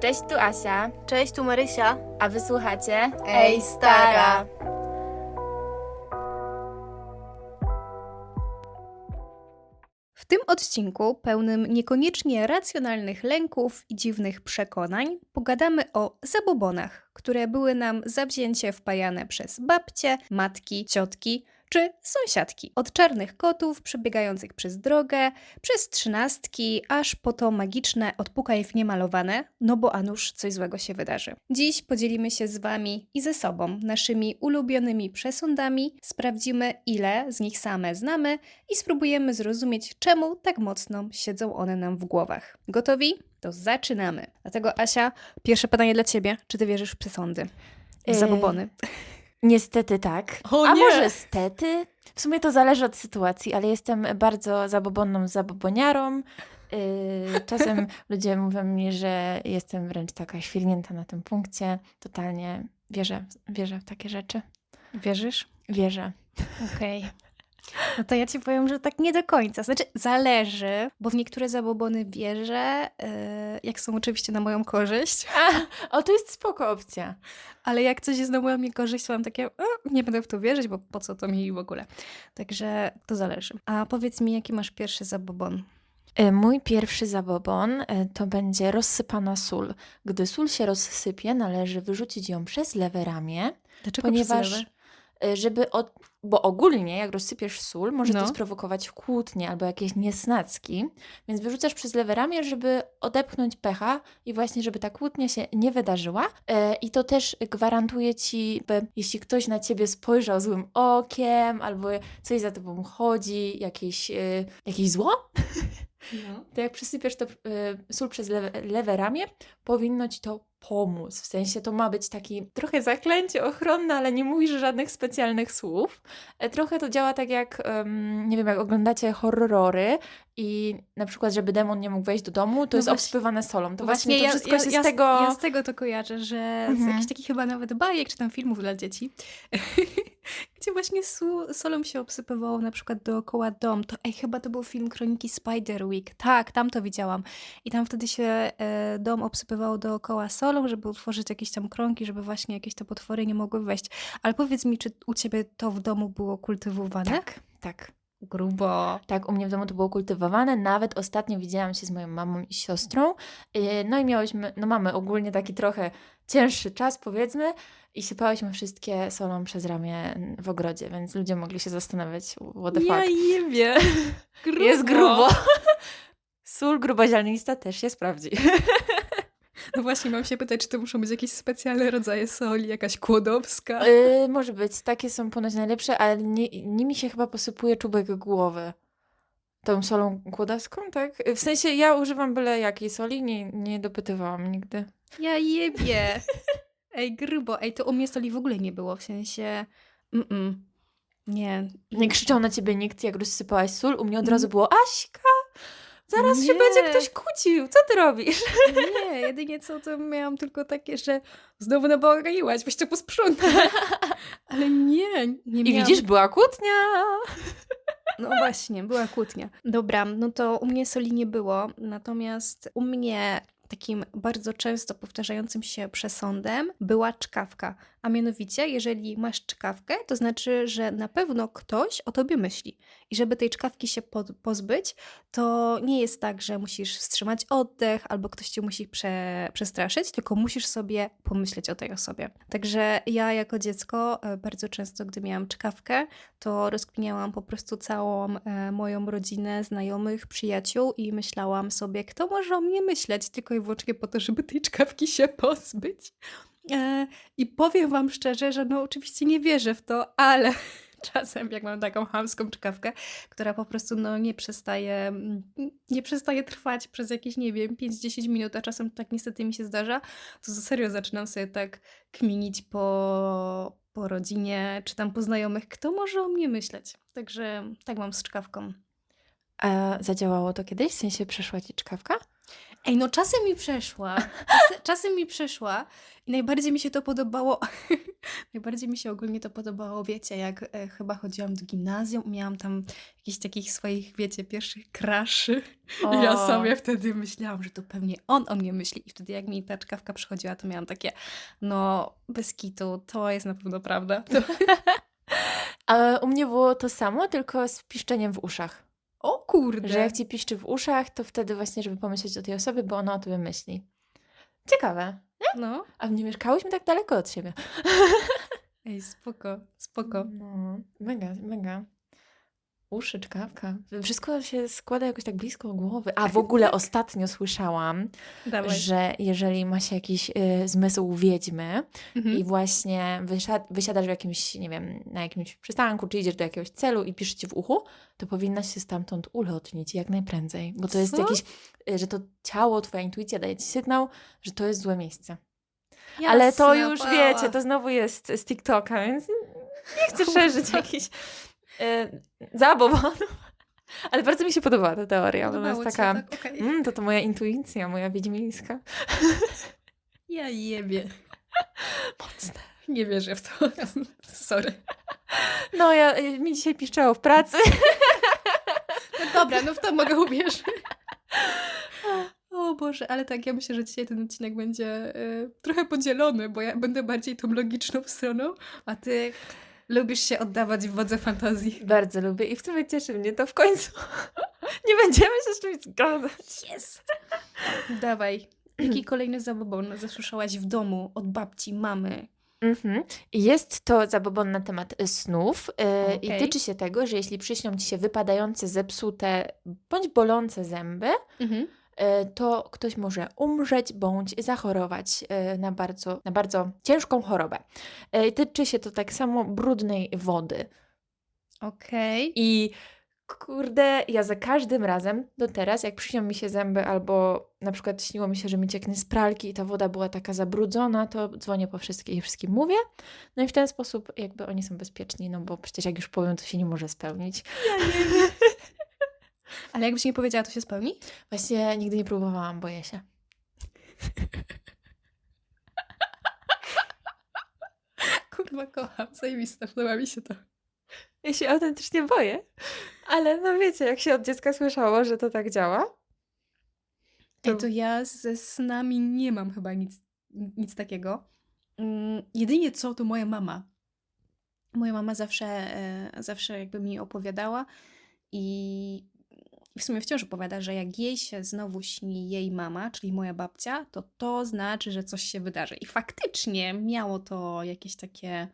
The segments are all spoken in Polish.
Cześć, tu Asia, Cześć, tu Marysia. a wysłuchacie Ej, stara. W tym odcinku, pełnym niekoniecznie racjonalnych lęków i dziwnych przekonań, pogadamy o zabobonach, które były nam zawzięcie wpajane przez babcie, matki, ciotki czy sąsiadki. Od czarnych kotów przebiegających przez drogę, przez trzynastki, aż po to magiczne odpukaj w niemalowane, no bo a nuż coś złego się wydarzy. Dziś podzielimy się z Wami i ze sobą naszymi ulubionymi przesądami, sprawdzimy ile z nich same znamy i spróbujemy zrozumieć, czemu tak mocno siedzą one nam w głowach. Gotowi? To zaczynamy. Dlatego Asia, pierwsze pytanie dla Ciebie. Czy Ty wierzysz w przesądy? Yy, zabobony? Niestety tak. O A nie! może stety? W sumie to zależy od sytuacji, ale jestem bardzo zabobonną zaboboniarą. Yy, czasem ludzie mówią mi, że jestem wręcz taka świrnięta na tym punkcie. Totalnie wierzę, wierzę w takie rzeczy. Wierzysz? Wierzę. Okej. No to ja Ci powiem, że tak nie do końca. Znaczy, zależy, bo w niektóre zabobony wierzę, yy, jak są oczywiście na moją korzyść, A, o, to jest spoko opcja. ale jak coś jest na moją niekorzyść, to mam takie, "E, nie będę w to wierzyć, bo po co to mi w ogóle. Także to zależy. A powiedz mi, jaki masz pierwszy zabobon? E, Mój pierwszy zabobon e, to będzie rozsypana sól. Gdy sól się rozsypie, należy wyrzucić ją przez lewe ramię, Dlaczego ponieważ przez lewe? E, żeby od, bo ogólnie jak rozsypiesz sól, może No. to sprowokować kłótnie albo jakieś niesnacki, więc wyrzucasz przez lewe ramię, żeby odepchnąć pecha i właśnie, żeby ta kłótnia się nie wydarzyła. E, I to też gwarantuje ci, jeśli ktoś na ciebie spojrzał złym okiem albo coś za tobą chodzi, jakieś, e, jakieś zło, No. to jak przysypiesz to y, sól przez lewe, lewe ramię, powinno ci to pomóc. W sensie to ma być taki trochę zaklęcie ochronne, ale nie mówisz żadnych specjalnych słów. E, Trochę to działa tak jak, nie wiem, jak oglądacie horrory i na przykład, żeby demon nie mógł wejść do domu, to No jest właśnie- obsypywane solą. To właśnie, to ja, wszystko ja, się ja, z tego... Ja z tego to kojarzę, że z Mhm. jakichś takich chyba nawet bajek, czy tam filmów dla dzieci, gdzie właśnie solą się obsypywało na przykład dookoła dom. To, ej, chyba to był film Kroniki Spiderwick. Tak, tam to widziałam. I tam wtedy się e, dom obsypywało dookoła solą, żeby utworzyć jakieś tam krągi, żeby właśnie jakieś te potwory nie mogły wejść. Ale powiedz mi, czy u ciebie to w domu było kultywowane? Tak, tak. Grubo. Tak, u mnie w domu to było kultywowane. Nawet ostatnio widziałam się z moją mamą i siostrą. No i miałyśmy, no mamy ogólnie taki trochę cięższy czas, powiedzmy, i sypałyśmy wszystkie solą przez ramię w ogrodzie, więc ludzie mogli się zastanawiać, what the Ja fuck. jebie. Grubo. Jest grubo. Sól gruboziarnista też się sprawdzi. No właśnie, mam się pytać, czy to muszą być jakieś specjalne rodzaje soli, jakaś kłodowska? Yy, może być, takie są ponoć najlepsze, ale nie, nimi się chyba posypuje czubek głowy. Tą solą kłodowską, tak? W sensie ja używam byle jakiej soli, nie, nie dopytywałam nigdy. Ja jebie. Ej, grubo. Ej, to u mnie soli w ogóle nie było, w sensie... Mm-mm. Nie. Nie krzyczał na ciebie nikt, jak rozsypałaś sól. U mnie od Mm. razu było Aśka, zaraz się Nie. będzie ktoś kłócił. Co ty robisz? Nie, jedynie co, to miałam tylko takie, że znowu nabałaganiłaś, weź to posprzątaj. Ale nie, nie I miałam... widzisz, była kłótnia. No właśnie, była kłótnia. Dobra, no to u mnie soli nie było, natomiast u mnie takim bardzo często powtarzającym się przesądem była czkawka. A mianowicie, jeżeli masz czkawkę, to znaczy, że na pewno ktoś o tobie myśli. I żeby tej czkawki się po- pozbyć, to nie jest tak, że musisz wstrzymać oddech albo ktoś cię musi prze, przestraszyć, tylko musisz sobie pomyśleć o tej osobie. Także ja jako dziecko e, bardzo często, gdy miałam czkawkę, to rozkminiałam po prostu całą e, moją rodzinę, znajomych, przyjaciół i myślałam sobie, kto może o mnie myśleć, tylko i wyłącznie po to, żeby tej czkawki się pozbyć. E, I powiem wam szczerze, że no oczywiście nie wierzę w to, ale czasem jak mam taką chamską czkawkę, która po prostu no nie przestaje, mm, nie przestaje trwać przez jakieś, nie wiem, 5-10 minut, a czasem tak niestety mi się zdarza, to serio zaczynam sobie tak kminić po, po rodzinie, czy tam po znajomych, kto może o mnie myśleć. Także tak mam z czkawką. A zadziałało to kiedyś? W sensie przeszła ci czkawka? Ej, no czasem mi przeszła. Czasem, czasem mi przeszła i najbardziej mi się to podobało. najbardziej mi się ogólnie to podobało, wiecie, jak e, chyba chodziłam do gimnazjum, miałam tam jakichś takich swoich, wiecie, pierwszych kraszy. I ja O. sobie wtedy myślałam, że to pewnie on o mnie myśli. I wtedy jak mi ta czkawka przychodziła, to miałam takie, no bez kitu, to jest na pewno prawda. To... A u mnie było to samo, tylko z piszczeniem w uszach. O kurde! Że jak ci piszczy w uszach, to wtedy właśnie, żeby pomyśleć o tej osobie, bo ona o tobie myśli. Ciekawe. No. A nie mieszkałyśmy tak daleko od siebie. Ej, spoko, spoko. No, mega, mega. Uszy, czkawka. Wszystko się składa jakoś tak blisko głowy. A w ogóle ostatnio słyszałam, Dawaj. że jeżeli ma się jakiś y, zmysł wiedźmy Mhm. i właśnie wysiad- wysiadasz w jakimś, nie wiem, na jakimś przystanku, czy idziesz do jakiegoś celu i pisze ci w uchu, to powinnaś się stamtąd ulotnić jak najprędzej. Bo to jest Co? jakiś, y, że to ciało, twoja intuicja daje ci sygnał, że to jest złe miejsce. Ale to już wiecie, to znowu jest z TikToka, więc nie chcę szerzyć jakichś zabobonów. Ale bardzo mi się podobała ta teoria, bo ona Podobało jest taka, tak? Okej. mm, to to moja intuicja, moja wiedźmińska. Ja jebie. Mocne. Nie wierzę w to. Sorry. No, ja, y, mi dzisiaj piszczało w pracy. No dobra, no w to mogę uwierzyć. O Boże, ale tak, ja myślę, że dzisiaj ten odcinek będzie y, trochę podzielony, bo ja będę bardziej tą logiczną stroną, a ty lubisz się oddawać w wodze fantazji. Bardzo lubię i w sumie cieszy mnie to w końcu. Nie będziemy się z czymś zgadzać. Jest! Dawaj. Jaki kolejny zabobon zasłyszałaś w domu od babci, mamy? Mhm. I Jest to zabobon na temat y, snów y, i Okej. tyczy się tego, że jeśli przyśnią ci się wypadające, zepsute bądź bolące zęby, Mhm. Y, to ktoś może umrzeć bądź zachorować y, na bardzo, na bardzo ciężką chorobę. Y, Tyczy się to tak samo brudnej wody. Okej. I kurde, ja za każdym razem do teraz, jak przyśnią mi się zęby, albo na przykład śniło mi się, że mi cieknie z pralki i ta woda była taka zabrudzona, to dzwonię po wszystkie i wszystkim mówię. No i w ten sposób jakby oni są bezpieczni, no bo przecież jak już powiem, to się nie może spełnić. Ale jakbyś nie powiedziała, to się spełni? Właśnie nigdy nie próbowałam, boję się. Kurwa, kocham, zajebiste, podoba mi się to. Ja się autentycznie boję, ale no wiecie, jak się od dziecka słyszało, że to tak działa. Ej, to ja ze snami nie mam chyba nic, nic takiego. Mm, jedynie co, to moja mama. Moja mama zawsze, e, zawsze jakby mi opowiadała i i w sumie wciąż opowiada, że jak jej się znowu śni jej mama, czyli moja babcia, to to znaczy, że coś się wydarzy. I faktycznie miało to jakieś takie,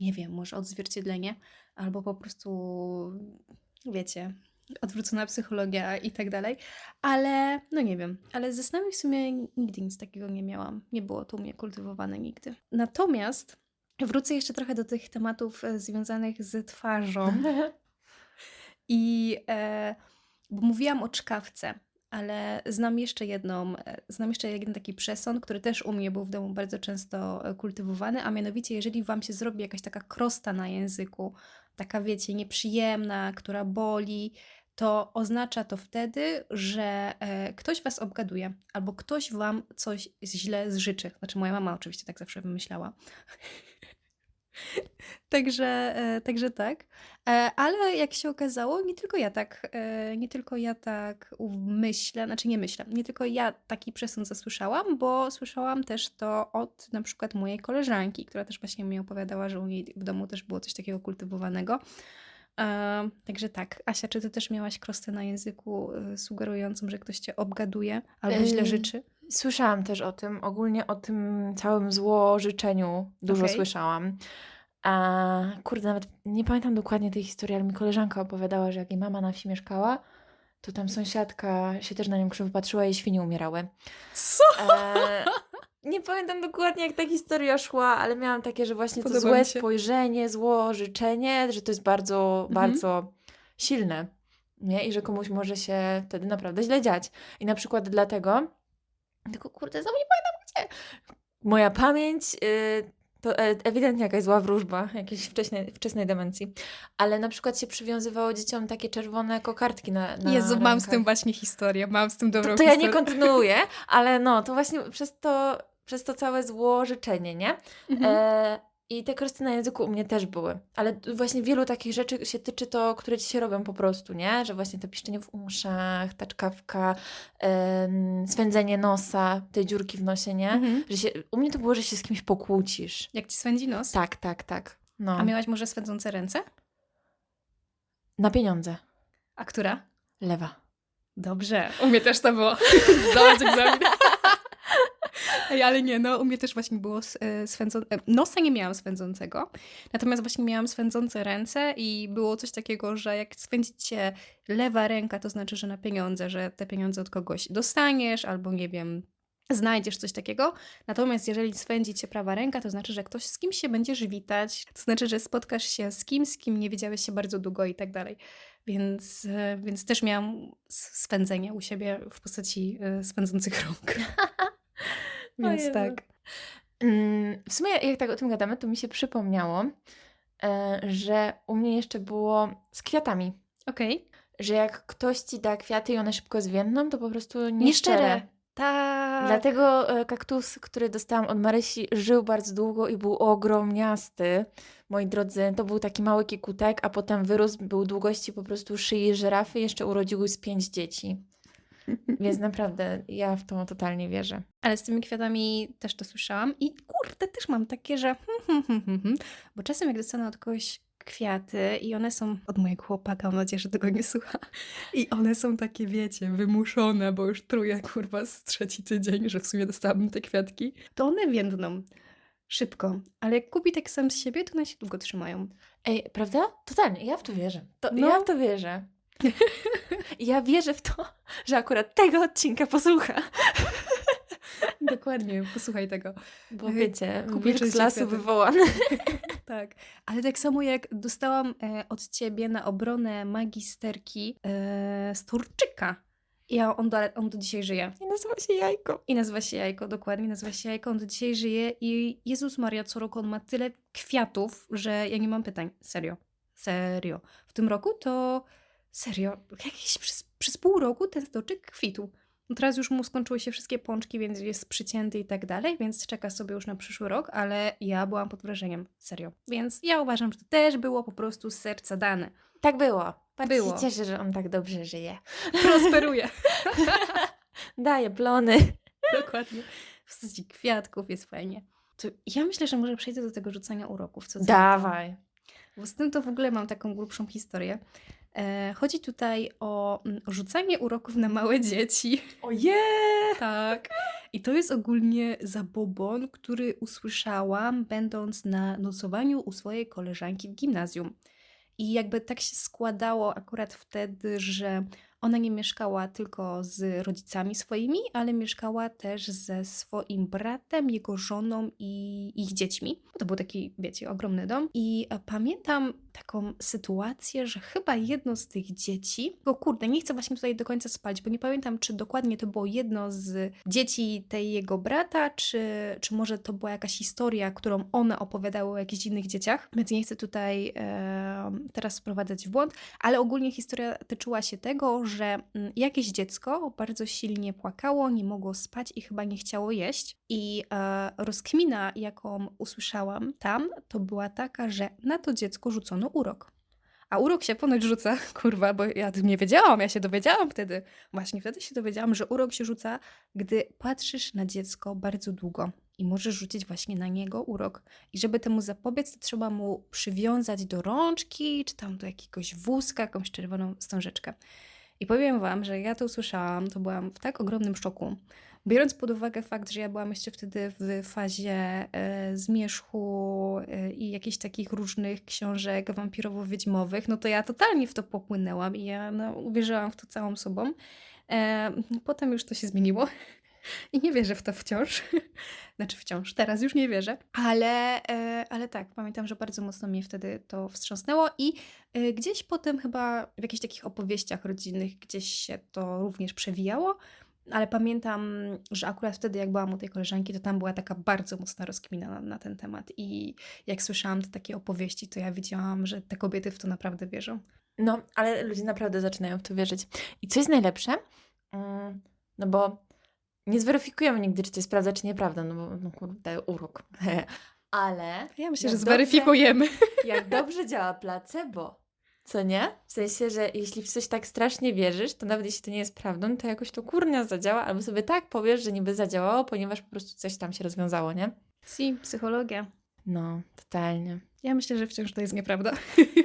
nie wiem, może odzwierciedlenie, albo po prostu, wiecie, odwrócona psychologia i tak dalej. Ale, no nie wiem, ale ze snami w sumie nigdy nic takiego nie miałam. Nie było to u mnie kultywowane nigdy. Natomiast wrócę jeszcze trochę do tych tematów e, związanych z twarzą. I e, bo mówiłam o czkawce, ale znam jeszcze jedną, e, znam jeszcze jeden taki przesąd, który też u mnie był w domu bardzo często e, kultywowany, a mianowicie jeżeli wam się zrobi jakaś taka krosta na języku, taka wiecie, nieprzyjemna, która boli, to oznacza to wtedy, że e, ktoś was obgaduje, albo ktoś wam coś źle zżyczy. Znaczy moja mama oczywiście tak zawsze wymyślała. Także, e, także tak. E, ale jak się okazało, nie tylko ja tak, e, nie tylko ja tak myślę, znaczy nie myślę, nie tylko ja taki przesąd zasłyszałam, bo słyszałam też to od na przykład mojej koleżanki, która też właśnie mi opowiadała, że u niej w domu też było coś takiego kultywowanego. Także tak, Asia, czy ty też miałaś krostę na języku sugerującą, że ktoś cię obgaduje albo źle życzy? Słyszałam też o tym, ogólnie o tym całym złożyczeniu dużo Okej. słyszałam. A kurde, nawet nie pamiętam dokładnie tej historii, ale mi koleżanka opowiadała, że jak jej mama na wsi mieszkała, to tam sąsiadka się też na nią krzywo patrzyła i świnie umierały. Co? E, nie pamiętam dokładnie, jak ta historia szła, ale miałam takie, że właśnie to Podoba złe mi się. spojrzenie, zło życzenie, że to jest bardzo, Mhm. bardzo silne. Nie? I że komuś może się wtedy naprawdę źle dziać. I na przykład dlatego, tylko kurde, znowu nie pamiętam gdzie. Moja pamięć y, to e- ewidentnie jakaś zła wróżba, jakiejś wcześnej, wczesnej demencji. Ale na przykład się przywiązywało dzieciom takie czerwone kokardki na, na Jezu, mam z tym rękach. właśnie historię, mam z tym dobrą To, to ja nie historię. kontynuuję, ale no, to właśnie przez to, przez to całe zło życzenie, nie? Mhm. E, I te kresy na języku u mnie też były. Ale właśnie wielu takich rzeczy się tyczy to, które ci się robią po prostu, nie? Że właśnie to piszczenie w uszach, ta czkawka, em, swędzenie nosa, te dziurki w nosie, nie? Mhm. Że się, u mnie to było, że się z kimś pokłócisz. Jak ci swędzi nos? Tak, tak, tak. No. A miałaś może swędzące ręce? Na pieniądze. A która? Lewa. Dobrze, u mnie też to było. Zdawać egzamin. Ej, ale nie, no u mnie też właśnie było swędzone. Nosa nie miałam swędzącego, natomiast właśnie miałam swędzące ręce i było coś takiego, że jak swędzi cię lewa ręka, to znaczy, że na pieniądze, że te pieniądze od kogoś dostaniesz albo nie wiem, znajdziesz coś takiego. Natomiast jeżeli swędzi cię prawa ręka, to znaczy, że ktoś z kimś się będziesz witać, to znaczy, że spotkasz się z kimś, z kim nie widziałeś się bardzo długo i tak dalej. Więc, e, więc też miałam swędzenie u siebie w postaci e, swędzących rąk. więc tak. Mm, W sumie, jak tak o tym gadamy, to mi się przypomniało, e, że u mnie jeszcze było z kwiatami. Okej. Że jak ktoś ci da kwiaty i one szybko zwiędną, to po prostu nieszczere. Nieszczere. Tak. Dlatego e, kaktus, który dostałam od Marysi, żył bardzo długo i był ogromniasty. Moi drodzy, to był taki mały kikutek, a potem wyrósł, był długości po prostu szyi żyrafy, jeszcze urodziły z pięć dzieci. Więc naprawdę ja w to totalnie wierzę. Ale z tymi kwiatami też to słyszałam i kurde, też mam takie, że hmm, hmm, hmm, bo czasem jak dostanę od kogoś kwiaty i one są od mojego chłopaka, mam nadzieję, że tego nie słucha. I one są takie, wiecie, wymuszone, bo już truję, kurwa, z trzeci tydzień, że w sumie dostałabym te kwiatki. To one więdną szybko, ale jak kupi tak sam z siebie, to one się długo trzymają. Ej, prawda? Totalnie, ja w to wierzę. To, No. Ja w to wierzę. ja wierzę w to, że akurat tego odcinka posłucha. Dokładnie, posłuchaj tego. Bo Ej, wiecie, kupię wilk z lasu kwiaty. wywołany. Tak, ale tak samo jak dostałam e, od ciebie na obronę magisterki e, z Turczyka. I ja- on do, on do dzisiaj żyje. I nazywa się jajko. I nazywa się Jajko, dokładnie, nazywa się Jajko. On do dzisiaj żyje i Jezus Maria, co roku on ma tyle kwiatów, że ja nie mam pytań. Serio. Serio. W tym roku to serio, jakieś przez, przez pół roku ten stoczek kwitł. No teraz już mu skończyły się wszystkie pączki, więc jest przycięty i tak dalej, więc czeka sobie już na przyszły rok, ale ja byłam pod wrażeniem. Serio. Więc ja uważam, że to też było po prostu z serca dane. Tak było. Bardzo Było. się cieszę, że on tak dobrze żyje. Prosperuje. Daje plony. Dokładnie. W postaci kwiatków jest fajnie. To ja myślę, że może przejdę do tego rzucania uroków. Co? Dawaj. Bo z tym to w ogóle mam taką grubszą historię. E, chodzi tutaj o mm, rzucanie uroków na małe dzieci. Ojej! Tak. I to jest ogólnie zabobon, który usłyszałam, będąc na nocowaniu u swojej koleżanki w gimnazjum. I jakby tak się składało akurat wtedy, że ona nie mieszkała tylko z rodzicami swoimi, ale mieszkała też ze swoim bratem, jego żoną i ich dziećmi. To był taki, wiecie, ogromny dom. I e, pamiętam taką sytuację, że chyba jedno z tych dzieci, bo kurde, nie chcę właśnie tutaj do końca spalić, bo nie pamiętam, czy dokładnie to było jedno z dzieci tej jego brata, czy, czy może to była jakaś historia, którą one opowiadały o jakichś innych dzieciach, więc nie chcę tutaj e, teraz wprowadzać w błąd, ale ogólnie historia tyczyła się tego, że mm, jakieś dziecko bardzo silnie płakało, nie mogło spać i chyba nie chciało jeść. I e, rozkmina, jaką usłyszałam tam, to była taka, że na to dziecko rzucono urok. A urok się ponoć rzuca, kurwa, bo ja tym nie wiedziałam, ja się dowiedziałam wtedy. Właśnie wtedy się dowiedziałam, że urok się rzuca, gdy patrzysz na dziecko bardzo długo i możesz rzucić właśnie na niego urok. I żeby temu zapobiec, to trzeba mu przywiązać do rączki, czy tam do jakiegoś wózka, jakąś czerwoną wstążeczkę. I powiem Wam, że ja to usłyszałam, to byłam w tak ogromnym szoku. Biorąc pod uwagę fakt, że ja byłam jeszcze wtedy w fazie e, zmierzchu e, i jakichś takich różnych książek wampirowo-wiedźmowych, no to ja totalnie w to popłynęłam i ja no, uwierzyłam w to całą sobą. E, potem już to się zmieniło i nie wierzę w to wciąż. Znaczy wciąż, teraz już nie wierzę. Ale, e, ale tak, pamiętam, że bardzo mocno mnie wtedy to wstrząsnęło i e, gdzieś potem chyba w jakichś takich opowieściach rodzinnych gdzieś się to również przewijało. Ale pamiętam, że akurat wtedy, jak byłam u tej koleżanki, to tam była taka bardzo mocna rozkmina na, na ten temat. I jak słyszałam te takie opowieści, to ja wiedziałam, że te kobiety w to naprawdę wierzą. No, ale ludzie naprawdę zaczynają w to wierzyć. I co jest najlepsze? Mm, No bo nie zweryfikujemy nigdy, czy to jest prawda, czy nieprawda, no bo no kurde, urok. Ale Ja myślę, że dobrze- zweryfikujemy. jak dobrze działa placebo, co nie? W sensie, że jeśli w coś tak strasznie wierzysz, to nawet jeśli to nie jest prawdą, to jakoś to kurnia zadziała, albo sobie tak powiesz, że niby zadziałało, ponieważ po prostu coś tam się rozwiązało, nie? Si, psychologia. No, totalnie. Ja myślę, że wciąż to jest nieprawda.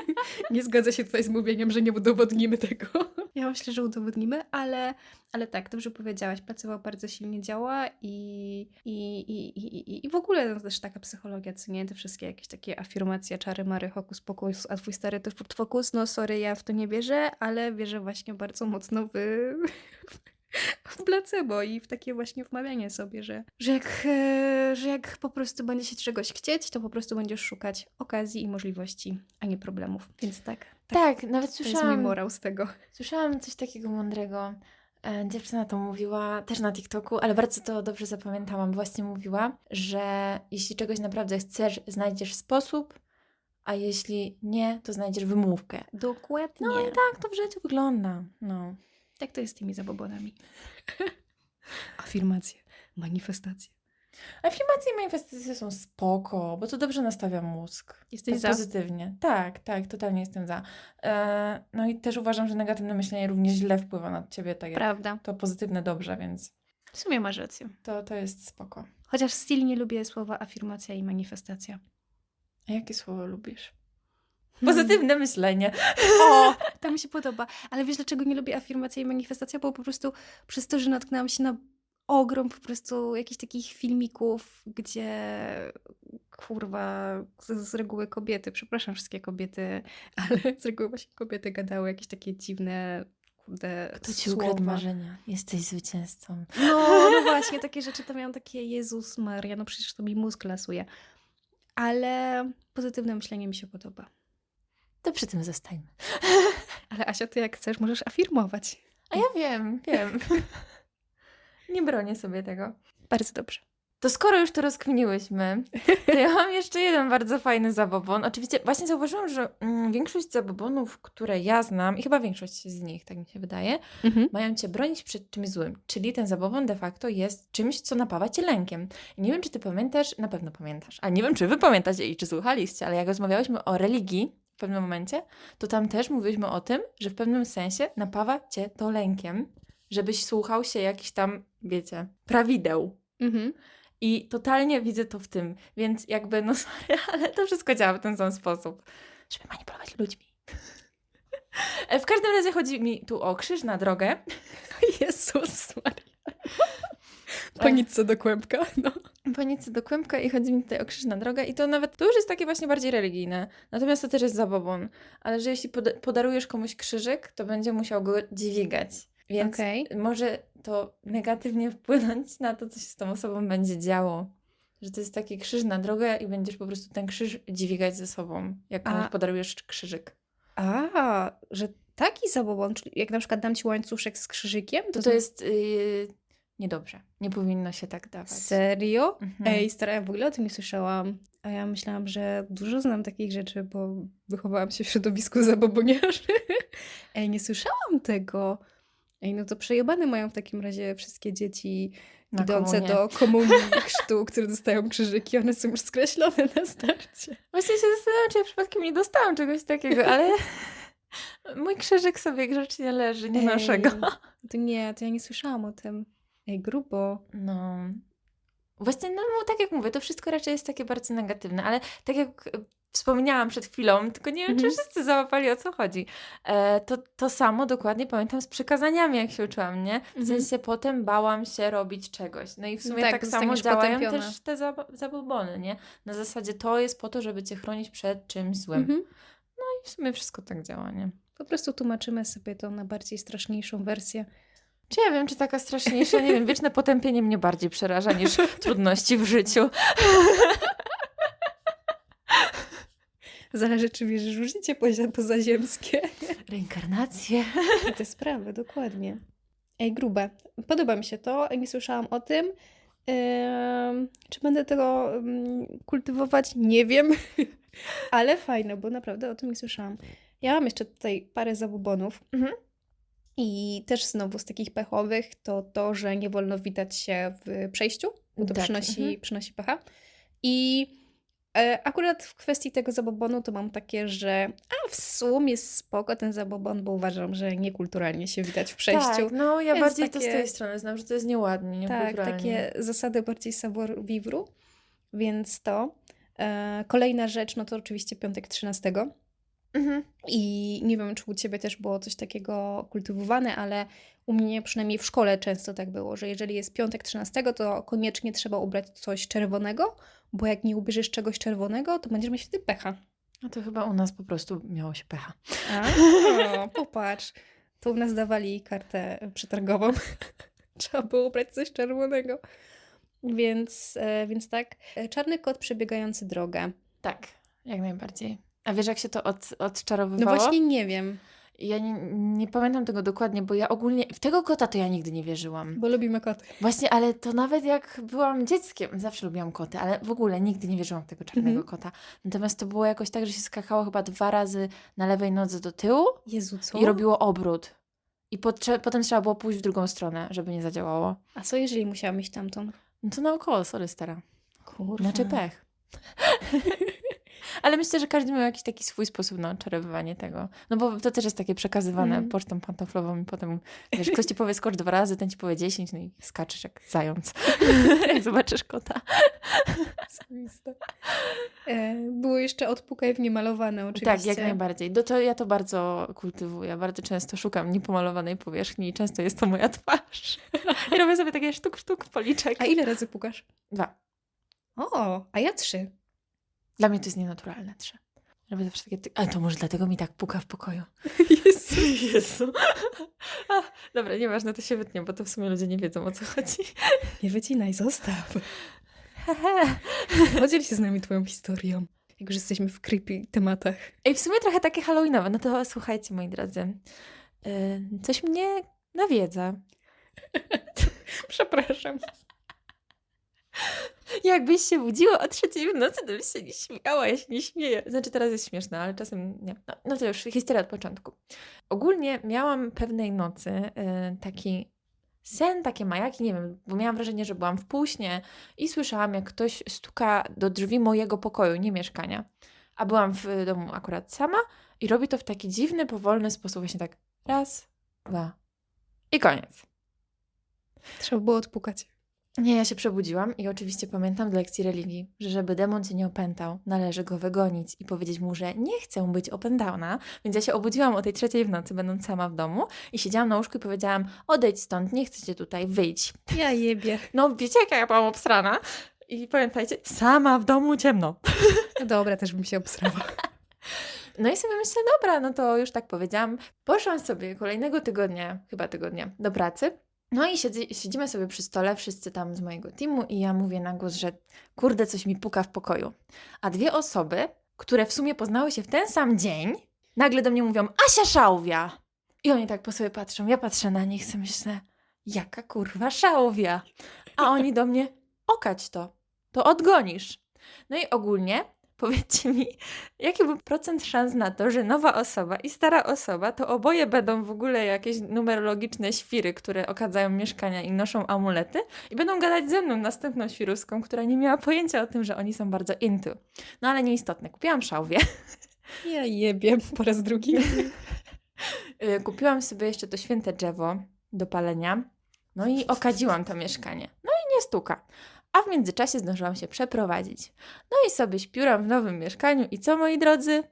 nie zgodzę się tutaj z mówieniem, że nie udowodnimy tego. Ja myślę, że udowodnimy, ale, ale tak, dobrze powiedziałaś. Placebo bardzo silnie działa i, i, i, i, i, w ogóle no, też taka psychologia, co nie? Te wszystkie jakieś takie afirmacje, czary, mary, hokus pokus, a twój stary to fokus. No sorry, ja w to nie wierzę, ale wierzę właśnie bardzo mocno w, w placebo i w takie właśnie wmawianie sobie, że, że, jak, e, że jak po prostu będzie się czegoś chcieć, to po prostu będziesz szukać okazji i możliwości, a nie problemów. Więc tak, tak nawet to jest mój słyszałam, morał z tego. słyszałam coś takiego mądrego. E, Dziewczyna to mówiła też na TikToku, ale bardzo to dobrze zapamiętałam. Właśnie mówiła, że jeśli czegoś naprawdę chcesz, znajdziesz sposób, a jeśli nie, to znajdziesz wymówkę. Dokładnie. No i tak to w życiu wygląda. No. Tak to jest z tymi zabobonami. Afirmacje, manifestacje. Afirmacje i manifestacje są spoko, bo to dobrze nastawia mózg. Jesteś tak za? pozytywnie. Tak, tak, totalnie jestem za. E, no i też uważam, że negatywne myślenie również źle wpływa na ciebie, tak jak Prawda. to pozytywne dobrze, więc W sumie masz rację. to, to jest spoko. Chociaż styl nie lubię słowa afirmacja i manifestacja. A jakie słowo lubisz? Hmm. Pozytywne myślenie. O, to mi się podoba. Ale wiesz, dlaczego nie lubię afirmacja i manifestacja? Bo po prostu przez to, że natknęłam się na ogrom po prostu jakichś takich filmików, gdzie kurwa, z, z reguły kobiety, przepraszam wszystkie kobiety, ale z reguły właśnie kobiety gadały jakieś takie dziwne, kurde, Kto ci słowa. ukradł marzenia? Jesteś zwycięzcą. No, no właśnie, takie rzeczy to miałam takie, Jezus Maria, no przecież to mi mózg lasuje. Ale pozytywne myślenie mi się podoba. To przy tym zostańmy. Ale Asia, ty jak chcesz, możesz afirmować. A ja wiem, wiem. Nie bronię sobie tego. Bardzo dobrze. To skoro już to rozkminiłyśmy, to ja mam jeszcze jeden bardzo fajny zabobon. Oczywiście właśnie zauważyłam, że mm, większość zabobonów, które ja znam, i chyba większość z nich, tak mi się wydaje, mają cię bronić przed czymś złym. Czyli ten zabobon de facto jest czymś, co napawa cię lękiem. I nie wiem, czy ty pamiętasz, na pewno pamiętasz, a nie wiem, czy wy pamiętacie i czy słuchaliście, ale jak rozmawiałyśmy o religii w pewnym momencie, to tam też mówiliśmy o tym, że w pewnym sensie napawa cię to lękiem, żebyś słuchał się jakichś tam, wiecie, prawideł. Mhm. I totalnie widzę to w tym, więc jakby, no sorry, ale to wszystko działa w ten sam sposób, żeby manipulować ludźmi. E, W każdym razie chodzi mi tu o krzyż na drogę. Jezus Maria. Po do kłębka, no. Po nic do kłębka i chodzi mi tutaj o krzyż na drogę i to nawet, to już jest takie właśnie bardziej religijne. Natomiast to też jest zabobon. Ale że jeśli poda- podarujesz komuś krzyżyk, to będzie musiał go dźwigać. Więc Okej. może to negatywnie wpłynąć na to, co się z tą osobą będzie działo. Że to jest taki krzyż na drogę i będziesz po prostu ten krzyż dźwigać ze sobą, jak komuś A- podarujesz krzyżyk. A, że taki zabobon, czyli jak na przykład dam ci łańcuszek z krzyżykiem, to To to jest yy, niedobrze. Nie powinno się tak dawać. Serio? Mhm. Ej, stara, ja w ogóle o tym nie słyszałam. A ja myślałam, że dużo znam takich rzeczy, bo wychowałam się w środowisku zaboboniarzy. Ej, nie słyszałam tego. Ej, no to przejebane mają w takim razie wszystkie dzieci Na idące do komunii chrztu, które dostają krzyżyki. One są już skreślone na starcie. Właśnie się zastanawiam, czy ja przypadkiem nie dostałam czegoś takiego, ale mój krzyżyk sobie grzecznie leży, nie Ej, naszego. To nie, to ja nie słyszałam o tym. Ej, grubo. No. Właśnie, no, tak jak mówię, to wszystko raczej jest takie bardzo negatywne, ale tak jak wspomniałam przed chwilą, tylko nie wiem, Mhm. czy wszyscy załapali o co chodzi. E, to, to samo dokładnie pamiętam z przykazaniami, jak się uczyłam, nie? W Mhm. sensie potem bałam się robić czegoś. No i w sumie Tak, tak, samo działają potępiona. też te zab- zabobony, nie? Na zasadzie to jest po to, żeby cię chronić przed czymś złym. Mhm. I w sumie wszystko tak działa, nie? Po prostu tłumaczymy sobie to na bardziej straszniejszą wersję. Czy ja wiem, czy taka straszniejsza, nie wiem, wieczne potępienie mnie bardziej przeraża niż trudności w życiu. Zależy, czy wierzysz w życie poza- pozaziemskie. Reinkarnacje. I te sprawy, dokładnie. Ej, grube. Podoba mi się to, nie słyszałam o tym. Czy będę tego kultywować? Nie wiem, ale fajne, bo naprawdę o tym nie słyszałam. Ja mam jeszcze tutaj parę zabubonów. Mhm. I też znowu z takich pechowych to to, że nie wolno witać się w przejściu, bo to Tak, przynosi, mhm. przynosi pecha. I akurat w kwestii tego zabobonu to mam takie, że a w sumie spoko ten zabobon, bo uważam, że niekulturalnie się witać w przejściu. Tak, no ja Więc bardziej to z takie- tej strony znam, że to jest nieładnie, Tak, niekulturalnie. takie zasady bardziej savoir vivre, więc to. E, kolejna rzecz, no to oczywiście piątek 13. Mhm. I nie wiem, czy u Ciebie też było coś takiego kultywowane, ale u mnie przynajmniej w szkole często tak było, że jeżeli jest piątek 13, to koniecznie trzeba ubrać coś czerwonego, bo jak nie ubierzesz czegoś czerwonego, to będziesz mieć wtedy pecha. No to chyba u nas po prostu miało się pecha. A, popatrz. To u nas dawali kartę przetargową. Trzeba było ubrać coś czerwonego. Więc, e, więc tak. E, Czarny kot przebiegający drogę. Tak, jak najbardziej. A wiesz, jak się to od, No odczarowywało? właśnie nie wiem, Ja nie, nie pamiętam tego dokładnie, bo ja ogólnie w tego kota to ja nigdy nie wierzyłam. bo lubimy koty. Właśnie, ale to nawet jak byłam dzieckiem, zawsze lubiłam koty, ale w ogóle nigdy nie wierzyłam w tego czarnego Mhm. kota. Natomiast to było jakoś tak, że się skakało chyba dwa razy na lewej nodze do tyłu Jezu, co? i robiło obrót. I potem trzeba było pójść w drugą stronę, żeby nie zadziałało. A co jeżeli musiałam iść tamtą? No to naokoło, sorry stara. Kurwa. Znaczy pech. Ale myślę, że każdy miał jakiś taki swój sposób na odczarowywanie tego. No bo to też jest takie przekazywane Mm. pocztą pantoflową i potem, wiesz, ktoś ci powie skocz dwa razy, ten ci powie dziesięć, no i skaczesz jak zając, jak zobaczysz kota. E, Było jeszcze odpukaj w niemalowane oczywiście. Tak, jak najbardziej. Do to ja to bardzo kultywuję. Bardzo często szukam niepomalowanej powierzchni i często jest to moja twarz. I robię sobie takie sztuk, sztuk policzek. A ile razy pukasz? Dwa. O, a ja trzy. Dla mnie to jest nienaturalne, trzy. Robię zawsze takie, a to może dlatego mi tak puka w pokoju. Jezu. Jezu. A, dobra, nieważne, to się wytnie, bo to w sumie ludzie nie wiedzą o co chodzi. Nie wycinaj, zostaw. Podziel się z nami twoją historią. Jak już jesteśmy w creepy tematach. Ej, w sumie trochę takie halloweenowe. No to słuchajcie, moi drodzy. Yy, coś mnie nawiedza. Przepraszam. Jakbyś się budziła o trzeciej w nocy, to byś się nie śmiała. Ja się nie śmieję. Znaczy teraz jest śmieszne, ale czasem nie. No, no to już historia od początku. Ogólnie miałam pewnej nocy yy, taki sen, takie majaki, nie wiem, bo miałam wrażenie, że byłam w półśnie i słyszałam, jak ktoś stuka do drzwi mojego pokoju, nie mieszkania. A byłam w domu akurat sama i robi to w taki dziwny, powolny sposób, właśnie tak raz, dwa i koniec. Trzeba było odpukać. Nie, ja się przebudziłam i oczywiście pamiętam z lekcji religii, że żeby demon cię nie opętał, należy go wygonić i powiedzieć mu, że nie chcę być opętana. Więc ja się obudziłam o tej trzeciej w nocy, będąc sama w domu i siedziałam na łóżku i powiedziałam, odejdź stąd, nie chcę cię tutaj, wyjdź. Ja jebie. No wiecie, jaka ja byłam obsrana? I pamiętajcie, sama w domu ciemno. No dobra, też bym się obsrała. No i sobie myślę, dobra, no to już tak powiedziałam. Poszłam sobie kolejnego tygodnia, chyba tygodnia, do pracy. No i siedzi, siedzimy sobie przy stole, wszyscy tam z mojego teamu i ja mówię na głos, że kurde, coś mi puka w pokoju. A dwie osoby, które w sumie poznały się w ten sam dzień, nagle do mnie mówią, Asia Szałwia! I oni tak po sobie patrzą, ja patrzę na nich, sobie myślę, jaka kurwa szałwia? A oni do mnie, okać to, to odgonisz. No i ogólnie, powiedzcie mi, Jaki był procent szans na to, że nowa osoba i stara osoba to oboje będą w ogóle jakieś numerologiczne świry, które okadzają mieszkania i noszą amulety i będą gadać ze mną następną świruską, która nie miała pojęcia o tym, że oni są bardzo into. No ale nieistotne. Kupiłam szałwię. Ja jebie po raz drugi. Y, Kupiłam sobie jeszcze to święte drzewo do palenia. No i okadziłam to mieszkanie. No i nie stuka. A w międzyczasie zdążyłam się przeprowadzić. No i sobie śpiłam w nowym mieszkaniu i co moi drodzy?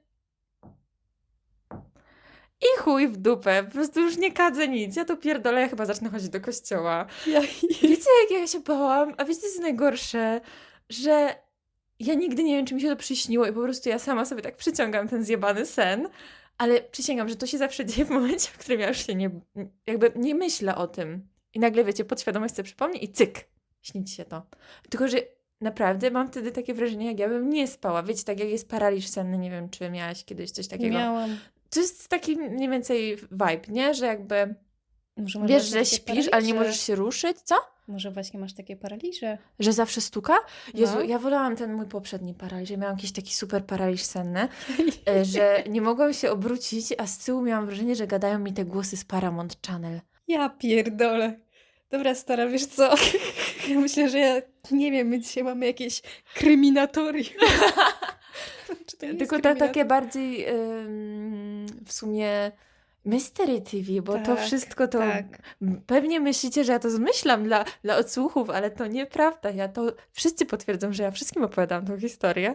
I chuj w dupę, po prostu już nie kadzę nic. Ja to pierdolę, ja chyba zacznę chodzić do kościoła. Ja Wiecie, jak ja się bałam? A wiecie, co jest najgorsze? Że ja nigdy nie wiem, czy mi się to przyśniło i po prostu ja sama sobie tak przyciągam ten zjebany sen. Ale przysięgam, że to się zawsze dzieje w momencie, w którym ja już się nie, jakby nie myślę o tym. I nagle, wiecie, podświadomość sobie przypomni i cyk, śni ci się to. Tylko, że naprawdę mam wtedy takie wrażenie, jak ja bym nie spała. Wiecie, tak jak jest paraliż senny, nie wiem, czy miałaś kiedyś coś takiego. miałam. To jest taki mniej więcej vibe, nie? Że jakby Może Wiesz, że śpisz, ale nie paraliże? możesz się ruszyć, co? Może właśnie masz takie paraliże. Że zawsze stuka? Jezu, No. ja wolałam ten mój poprzedni paraliż. Ja miałam jakiś taki super paraliż senny, e, że nie mogłam się obrócić, a z tyłu miałam wrażenie, że gadają mi te głosy z Paramount Channel. Ja pierdolę. Dobra, stara, wiesz co? Ja myślę, że ja nie wiem, my dzisiaj mamy jakieś kryminatorium. Czy to nie jest Tylko kryminatorium? takie bardziej ym, w sumie Mystery TV, bo to Tak, wszystko to tak. m, pewnie myślicie, że ja to zmyślam dla, dla odsłuchów, ale to nieprawda. Ja to wszyscy potwierdzą, że ja wszystkim opowiadam tą historię,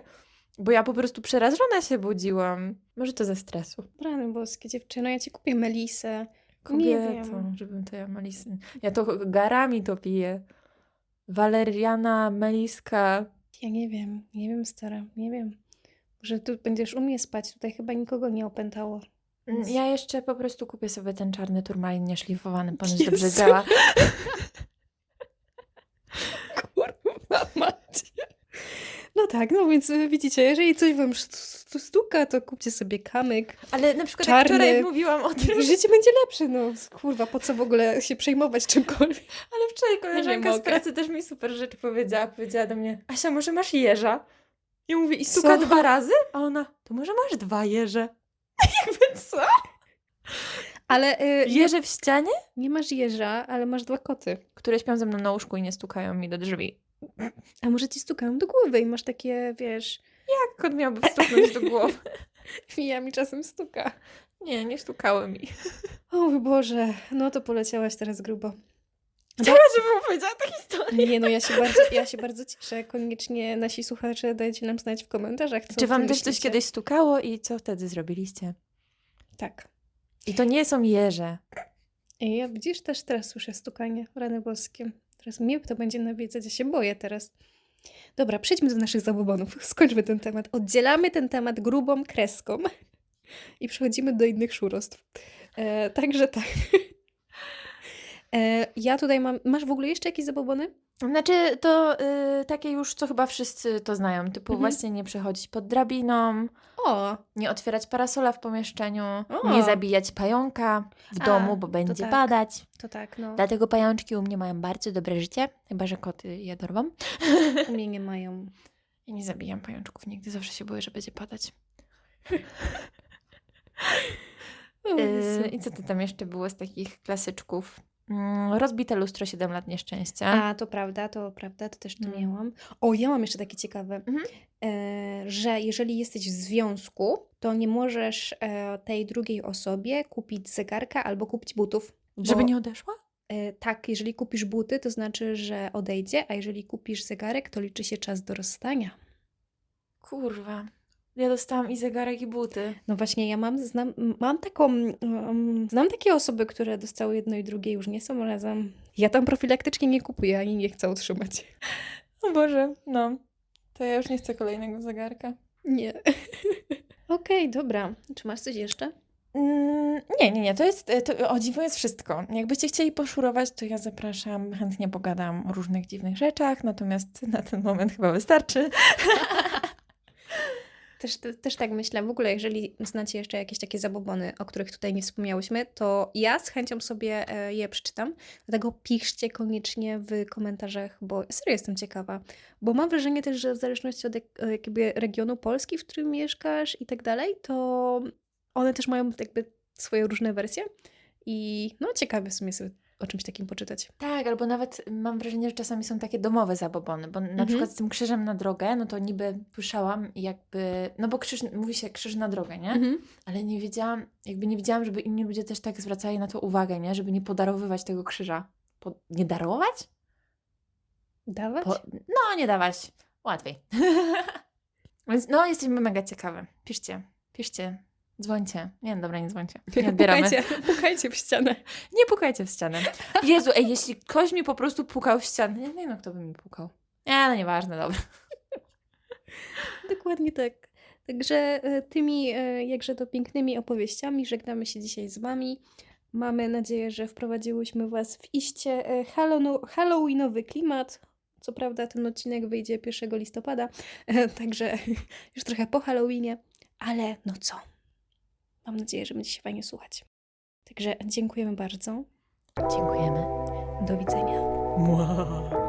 bo ja po prostu przerażona się budziłam. Może to ze stresu. Rany boskie, dziewczyno, ja ci kupię melisę. Nie Kobieto, wiem. żebym to ja melisy. Ja to garami to piję. Waleriana, meliska. Ja nie wiem, nie wiem, stara, nie wiem. Może tu będziesz u mnie spać, tutaj chyba nikogo nie opętało. Więc- Ja jeszcze po prostu kupię sobie ten czarny turmalin nieszlifowany, ponoć dobrze działa. No tak, no więc y, widzicie, jeżeli coś wam st- st- stuka, to kupcie sobie kamyk. Ale na przykład Czarny. jak wczoraj mówiłam o tym, I życie będzie lepsze, no kurwa, po co w ogóle się przejmować czymkolwiek? ale wczoraj koleżanka z pracy też mi super rzecz powiedziała. Powiedziała do mnie, Asia, może masz jeża? Ja mówię, i stuka Co? dwa razy? A ona, to może masz dwa jeże? Jakby co? Ale y, Jeże w ścianie? nie masz jeża, ale masz dwa koty. Które śpią ze mną na łóżku i nie stukają mi do drzwi. A może ci stukają do głowy i masz takie, wiesz, Jak kot miałby stuknąć do głowy? Mija mi czasem stuka. Nie, nie stukały mi. O Boże, no to poleciałaś teraz grubo. Chciałam, żebym opowiedziała tę historię. Nie no, ja się bardzo, ja się bardzo cieszę. Koniecznie nasi słuchacze dajcie nam znać w komentarzach, co Czy wam też coś kiedyś stukało i co wtedy zrobiliście? Tak. I to nie są jeże. I ja widzisz, też teraz słyszę stukanie, rany boskie. Teraz mnie to będzie nawiedzać, ja się boję teraz. Dobra, przejdźmy do naszych zabobonów. Skończmy ten temat. Oddzielamy ten temat grubą kreską i przechodzimy do innych szurostw. E, także tak. E, ja tutaj mam... Masz w ogóle jeszcze jakieś zabobony? Znaczy, to y, takie już, co chyba wszyscy to znają. Typu Mhm. właśnie nie przechodzić pod drabiną, O, nie otwierać parasola w pomieszczeniu, O. nie zabijać pająka w A, domu, bo będzie tak. padać. to tak, no. Dlatego pajączki u mnie mają bardzo dobre życie, chyba że koty je dorwą. U mnie nie mają. Ja nie zabijam pajączków nigdy, zawsze się boję, że będzie padać. O, Jezu. Y, I co to tam jeszcze było z takich klasyczków? Mm, Rozbite lustro 7 lat nieszczęścia. A, to prawda, to prawda, to też to Mm. miałam. O, ja mam jeszcze takie ciekawe, Mhm. e, że jeżeli jesteś w związku, to nie możesz e, tej drugiej osobie kupić zegarka albo kupić butów. Żeby bo, nie odeszła? E, tak, jeżeli kupisz buty, to znaczy, że odejdzie, a jeżeli kupisz zegarek, to liczy się czas do rozstania. Kurwa. Ja dostałam i zegarek, i buty. No właśnie, ja mam, znam, mam taką, um, znam takie osoby, które dostały jedno i drugie, już nie są razem. Ja tam profilaktycznie nie kupuję, ani nie chcę utrzymać. O Boże, no. To ja już nie chcę kolejnego zegarka. Nie. Okej, dobra. Czy masz coś jeszcze? Mm, nie, nie, nie. To jest, to, o dziwo jest wszystko. Jakbyście chcieli poszurować, to ja zapraszam. Chętnie pogadam o różnych dziwnych rzeczach, natomiast na ten moment chyba wystarczy. Też, te- też tak myślę. W ogóle, jeżeli znacie jeszcze jakieś takie zabobony, o których tutaj nie wspomniałyśmy, to ja z chęcią sobie e, je przeczytam. Dlatego piszcie koniecznie w komentarzach, bo serio jestem ciekawa. Bo mam wrażenie też, że w zależności od e, jakby regionu Polski, w którym mieszkasz i tak dalej, to one też mają jakby swoje różne wersje. I no ciekawe w sumie sobie o czymś takim poczytać. Tak, albo nawet mam wrażenie, że czasami są takie domowe zabobony, bo na Mhm. przykład z tym krzyżem na drogę, no to niby słyszałam jakby, no bo krzyż, mówi się krzyż na drogę, nie? Mhm. Ale nie wiedziałam, jakby nie wiedziałam, żeby inni ludzie też tak zwracali na to uwagę, nie? Żeby nie podarowywać tego krzyża. Po, nie darować? Dawać? Po, no, nie dawać. Łatwiej. Więc no, jesteśmy mega ciekawe. Piszcie, piszcie, dzwońcie. Nie, dobra, nie dzwońcie. Nie odbieramy. Pukajcie, pukajcie w ścianę. Nie pukajcie w ścianę. Jezu, ej, jeśli ktoś mi po prostu pukał w ścianę, nie wiem, no kto by mi pukał. Nie, no nieważne, dobra. Dokładnie tak. Także e, tymi e, jakże to pięknymi opowieściami żegnamy się dzisiaj z Wami. Mamy nadzieję, że wprowadziłyśmy Was w iście e, halloweenowy klimat. Co prawda ten odcinek wyjdzie 1 listopada, także już trochę po Halloweenie, ale no co? Mam nadzieję, że będzie się fajnie słuchać. Także dziękujemy bardzo. Dziękujemy. Do widzenia. Mua.